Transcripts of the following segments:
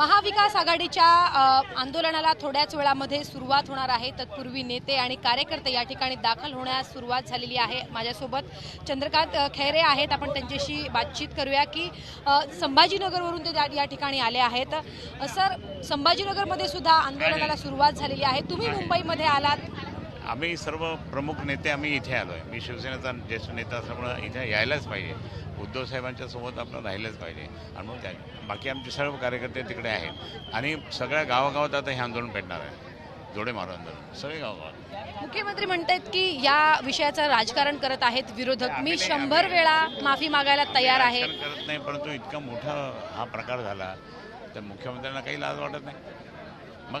महाविकास आघाडीच्या आंदोलनाला थोड्याच वेळामध्ये सुरुवात होणार आहे. तत्पूर्वी नेते आणि कार्यकर्ते या ठिकाणी दाखल होण्यास सुरुवात झालेली आहे. माझ्यासोबत चंद्रकांत खैरे आहेत. आपण त्यांच्याशी बातचीत करूया की संभाजीनगरवरून ते या ठिकाणी आले आहेत. सर संभाजीनगरमध्ये सुद्धा आंदोलनाला सुरुवात झालेली आहे. तुम्ही मुंबईमध्ये आलात. आम्ही सर्व प्रमुख नेते आम्ही इथे आलो आहे मी शिवसेनेचा ज्येष्ठ नेता असल्यामुळं इथे यायलाच पाहिजे. उद्धव साहेबांच्या सोबत आपण राहिलंच पाहिजे. आणि मग त्या बाकी आमचे सर्व कार्यकर्ते तिकडे आहेत. आणि सगळ्या गावागावात आता हे आंदोलन पेटणार आहे. जोडे मारो आंदोलन. सगळे गावागावात. मुख्यमंत्री म्हणतात की या विषयाचं राजकारण करत आहेत विरोधक. मी शंभर वेळा माफी मागायला तयार आहे. करत नाही परंतु इतका मोठा हा प्रकार झाला तर मुख्यमंत्र्यांना काही लाज वाटत नाही. मग?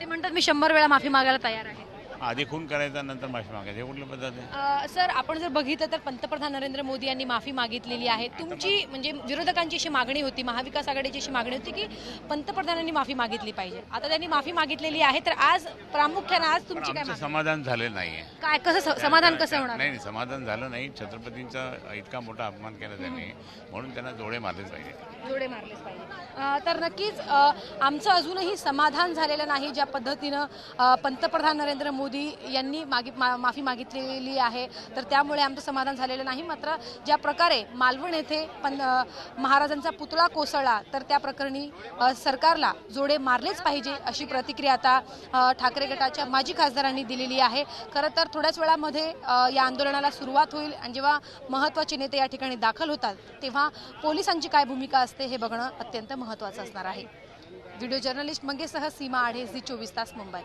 ते म्हणतात मी शंभर वेळा माफी मागायला तयार आहे. आधी खून करायचा नंतर माफी मागायची. हे कुठली पद्धत आहे? अ, सर आपण जर बघितलं तर पंतप्रधान नरेंद्र मोदी यांनी माफी मागितलेली आहे. तुमची म्हणजे विरोधकांची अशी मागणी होती महाविकास आघाडीची अशी मागणी होती की पंतप्रधानांनी माफी मागितली पाहिजे. आता त्यांनी माफी मागितलेली आहे तर आज प्रामुख्याने आज पण तुमची काय आमचं मागणी? समाधान झालेलं नाही आहे काय कसं स- समाधान कसं होणार? नाही नाही समाधान झालं नाही. छत्रपतींचा इतका मोठा अपमान केला त्यांनी म्हणून त्यांना जोडे मारलेच पाहिजे. जोडे मारलेच पाहिजे. अ, तर नक्कीच अ, आमचं अजूनही समाधान झालेलं नाही ज्या पद्धतीनं अ, पंतप्रधान नरेंद्र मोदी यांनी मागी मा, माफी मागितलेली आहे. तर त्यामुळे आमचं समाधान झालेलं नाही. मात्र ज्या प्रकारे मालवण येथे पण महाराजांचा पुतळा कोसळला तर त्या प्रकरणी सरकारला जोडे मारलेच पाहिजे अशी प्रतिक्रिया आता ठाकरे गटाच्या माजी खासदारांनी दिलेली आहे. खरं तर थोड्याच वेळामध्ये या आंदोलनाला सुरुवात होईल आणि जेव्हा महत्त्वाचे नेते या ठिकाणी दाखल होतात तेव्हा पोलिसांची काय भूमिका असते हे बघणं अत्यंत महत्त्वाचं असणार आहे. व्हिडिओ जर्नलिस्ट मंगेसह सीमा आढे झी चोवीस तास मुंबई.